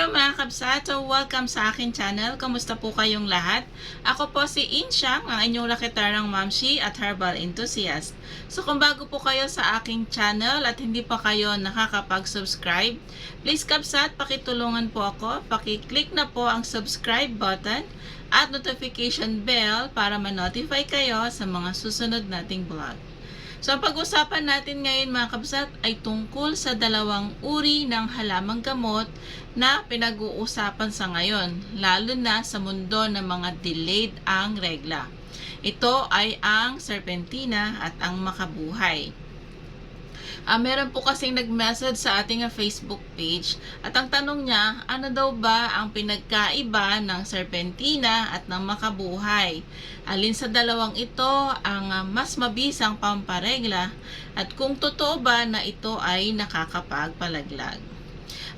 Hello mga kabsat! So welcome sa akin channel. Kamusta po kayong lahat? Ako po si Insyang, ang inyong lakitarang mamshi at herbal enthusiast. So kung bago po kayo sa aking channel at hindi pa kayo nakakapag-subscribe, please kabsat, pakitulungan po ako. Pakiclick na po ang subscribe button at notification bell para ma-notify kayo sa mga susunod nating vlog. So, ang pag-usapan natin ngayon mga kabsat ay tungkol sa dalawang uri ng halamang gamot na pinag-uusapan sa ngayon, lalo na sa mundo ng mga delayed ang regla. Ito ay ang serpentina at ang makabuhay. Ah, meron po kasing nag-message sa ating ah, Facebook page at ang tanong niya, ano daw ba ang pinagkaiba ng serpentina at ng makabuhay? Alin sa dalawang ito ang ah, mas mabisang pamparegla at kung totoo ba na ito ay nakakapagpalaglag?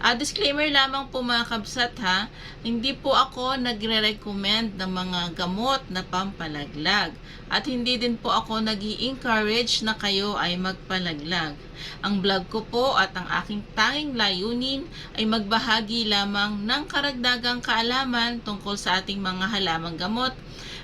Ah, disclaimer lamang po mga kabsat ha, hindi po ako nagre-recommend ng mga gamot na pampalaglag at hindi din po ako nag encourage na kayo ay magpalaglag. Ang vlog ko po at ang aking tanging layunin ay magbahagi lamang ng karagdagang kaalaman tungkol sa ating mga halamang gamot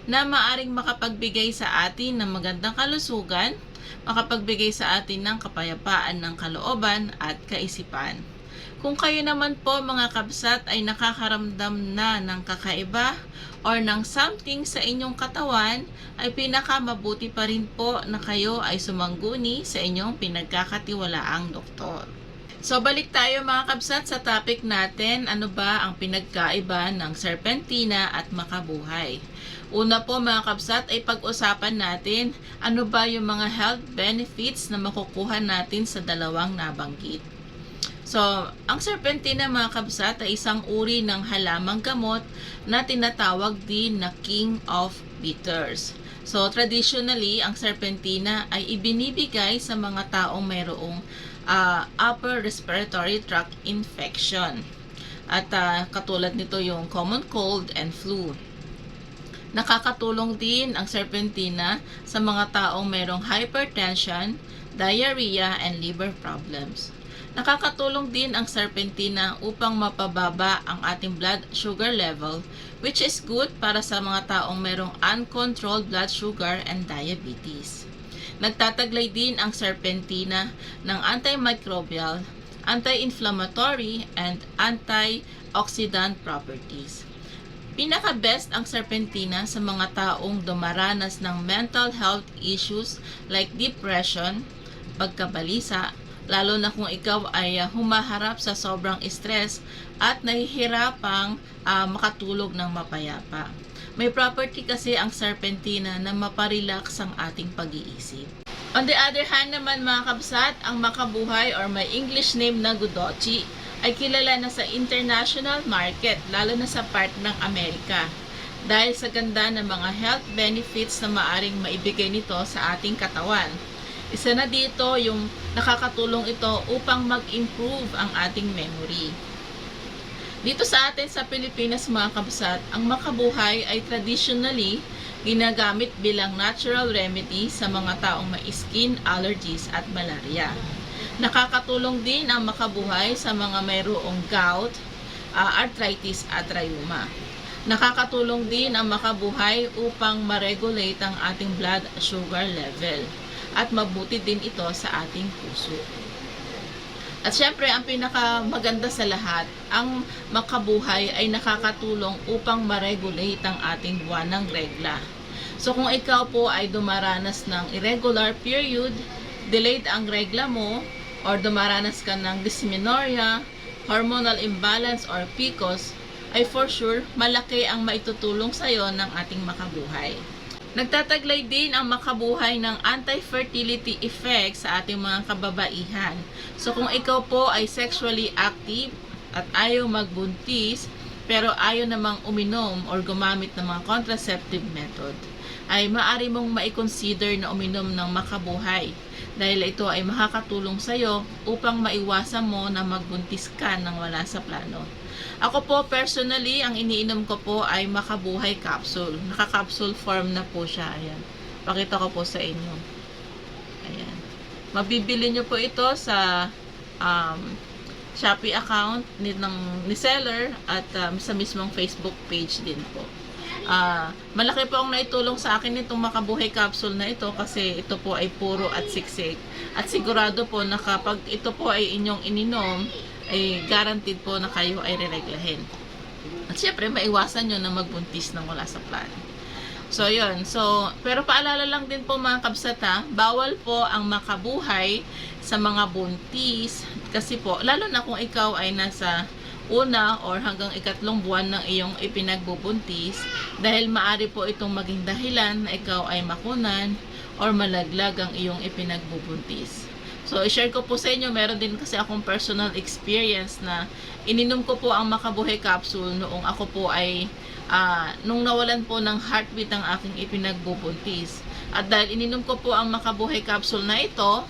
na maaring makapagbigay sa atin ng magandang kalusugan, makapagbigay sa atin ng kapayapaan ng kalooban at kaisipan. Kung kayo naman po mga kabsat ay nakakaramdam na ng kakaiba or ng something sa inyong katawan, ay pinakamabuti pa rin po na kayo ay sumangguni sa inyong pinagkakatiwalaang doktor. So balik tayo mga kabsat sa topic natin, ano ba ang pinagkaiba ng serpentina at makabuhay. Una po mga kabsat ay pag-usapan natin ano ba yung mga health benefits na makukuha natin sa dalawang nabanggit. So, ang serpentina mga kabsat ay isang uri ng halamang gamot na tinatawag din na King of Bitters. So, traditionally, ang serpentina ay ibinibigay sa mga taong mayroong uh, upper respiratory tract infection. At uh, katulad nito yung common cold and flu. Nakakatulong din ang serpentina sa mga taong mayroong hypertension, diarrhea, and liver problems. Nakakatulong din ang serpentina upang mapababa ang ating blood sugar level which is good para sa mga taong mayroong uncontrolled blood sugar and diabetes. Nagtataglay din ang serpentina ng antimicrobial, anti-inflammatory, and antioxidant properties. Pinaka-best ang serpentina sa mga taong dumaranas ng mental health issues like depression, pagkabalisa, lalo na kung ikaw ay uh, humaharap sa sobrang stress at nahihirapang uh, makatulog ng mapayapa. May property kasi ang serpentina na maparelax ang ating pag-iisip. On the other hand naman mga kabsat, ang makabuhay or may English name na Gudochi ay kilala na sa international market, lalo na sa part ng Amerika. Dahil sa ganda ng mga health benefits na maaring maibigay nito sa ating katawan. Isa na dito yung nakakatulong ito upang mag-improve ang ating memory. Dito sa atin sa Pilipinas mga kabsat, ang makabuhay ay traditionally ginagamit bilang natural remedy sa mga taong may skin allergies at malaria. Nakakatulong din ang makabuhay sa mga mayroong gout, uh, arthritis at rheuma. Nakakatulong din ang makabuhay upang ma-regulate ang ating blood sugar level at mabuti din ito sa ating puso. At syempre, ang pinakamaganda sa lahat, ang makabuhay ay nakakatulong upang ma-regulate ang ating buwanang regla. So kung ikaw po ay dumaranas ng irregular period, delayed ang regla mo, or dumaranas ka ng dysmenorrhea, hormonal imbalance, or PCOS, ay for sure malaki ang maitutulong sa iyo ng ating makabuhay. Nagtataglay din ang makabuhay ng anti-fertility effect sa ating mga kababaihan. So kung ikaw po ay sexually active at ayaw magbuntis, pero ayaw namang uminom or gumamit ng mga contraceptive method, ay maari mong ma-consider na uminom ng makabuhay dahil ito ay makakatulong sa iyo upang maiwasan mo na magbuntis ka nang wala sa plano. Ako po personally, ang iniinom ko po ay makabuhay capsule. Naka-capsule form na po siya. Ayan. Pakita ko po sa inyo. Ayan. Mabibili nyo po ito sa um, Shopee account ni, ng, ni seller at um, sa mismong Facebook page din po. Ah, malaki po ang naitulong sa akin itong makabuhay capsule na ito kasi ito po ay puro at siksik. At sigurado po na kapag ito po ay inyong ininom, ay guaranteed po na kayo ay rereglahin. At syempre, maiwasan nyo na magbuntis ng wala sa plan. So, yun. So, pero paalala lang din po mga kabsata, bawal po ang makabuhay sa mga buntis. Kasi po, lalo na kung ikaw ay nasa una or hanggang ikatlong buwan ng iyong ipinagbubuntis dahil maari po itong maging dahilan na ikaw ay makunan or malaglag ang iyong ipinagbubuntis. So, i-share ko po sa inyo, meron din kasi akong personal experience na ininom ko po ang makabuhay capsule noong ako po ay ah, nung nawalan po ng heartbeat ang aking ipinagbubuntis. At dahil ininom ko po ang makabuhay capsule na ito,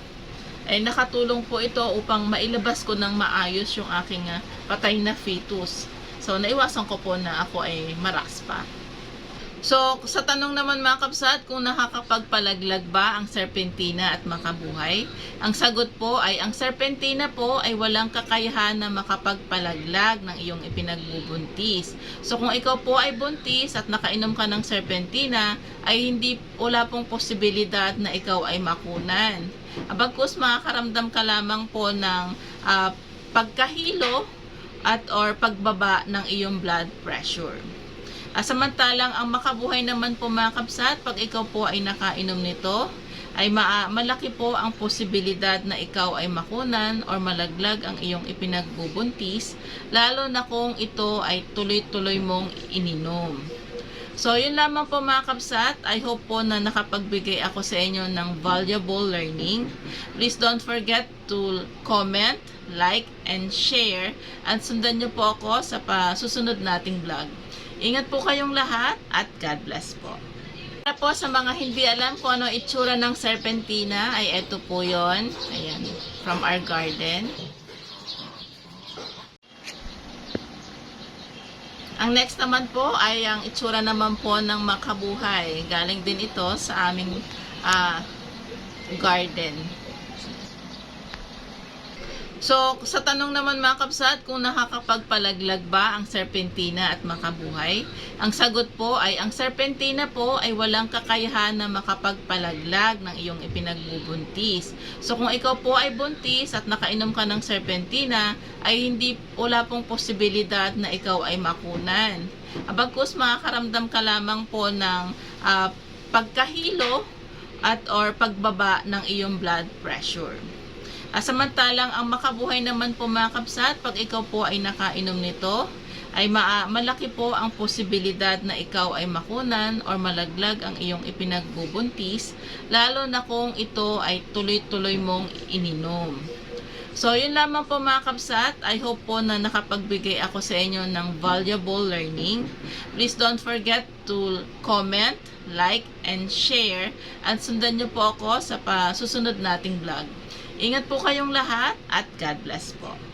ay nakatulong po ito upang mailabas ko ng maayos yung aking ah, patay na fetus. So, naiwasan ko po na ako ay maraspa. So, sa tanong naman mga kapsat, kung nakakapagpalaglag ba ang serpentina at makabuhay? Ang sagot po ay ang serpentina po ay walang kakayahan na makapagpalaglag ng iyong ipinagbubuntis. So, kung ikaw po ay buntis at nakainom ka ng serpentina, ay hindi wala pong posibilidad na ikaw ay makunan. Abagkus makakaramdam ka lamang po ng ah, pagkahilo at or pagbaba ng iyong blood pressure. Ah, samantalang ang makabuhay naman po mga kapsat, pag ikaw po ay nakainom nito, ay maa- malaki po ang posibilidad na ikaw ay makunan or malaglag ang iyong ipinagbubuntis, lalo na kung ito ay tuloy-tuloy mong ininom. So, yun lamang po mga kapsat. I hope po na nakapagbigay ako sa inyo ng valuable learning. Please don't forget to comment, like, and share. At sundan nyo po ako sa susunod nating vlog. Ingat po kayong lahat at God bless po. Para po sa mga hindi alam kung ano itsura ng serpentina, ay eto po yon Ayan, from our garden. Ang next naman po ay ang itsura naman po ng makabuhay. Galing din ito sa aming ah, garden. So, sa tanong naman mga kapsat, kung nakakapagpalaglag ba ang serpentina at makabuhay? Ang sagot po ay ang serpentina po ay walang kakayahan na makapagpalaglag ng iyong ipinagbubuntis. So, kung ikaw po ay buntis at nakainom ka ng serpentina, ay hindi wala pong posibilidad na ikaw ay makunan. Abagkus makakaramdam ka lamang po ng ah, pagkahilo at or pagbaba ng iyong blood pressure. Ah, samantalang ang makabuhay naman po mga kapsat, pag ikaw po ay nakainom nito, ay maa- malaki po ang posibilidad na ikaw ay makunan or malaglag ang iyong ipinagbubuntis, lalo na kung ito ay tuloy-tuloy mong ininom. So, yun lamang po mga kapsat. I hope po na nakapagbigay ako sa inyo ng valuable learning. Please don't forget to comment, like, and share. At sundan nyo po ako sa susunod nating vlog. Ingat po kayong lahat at God bless po.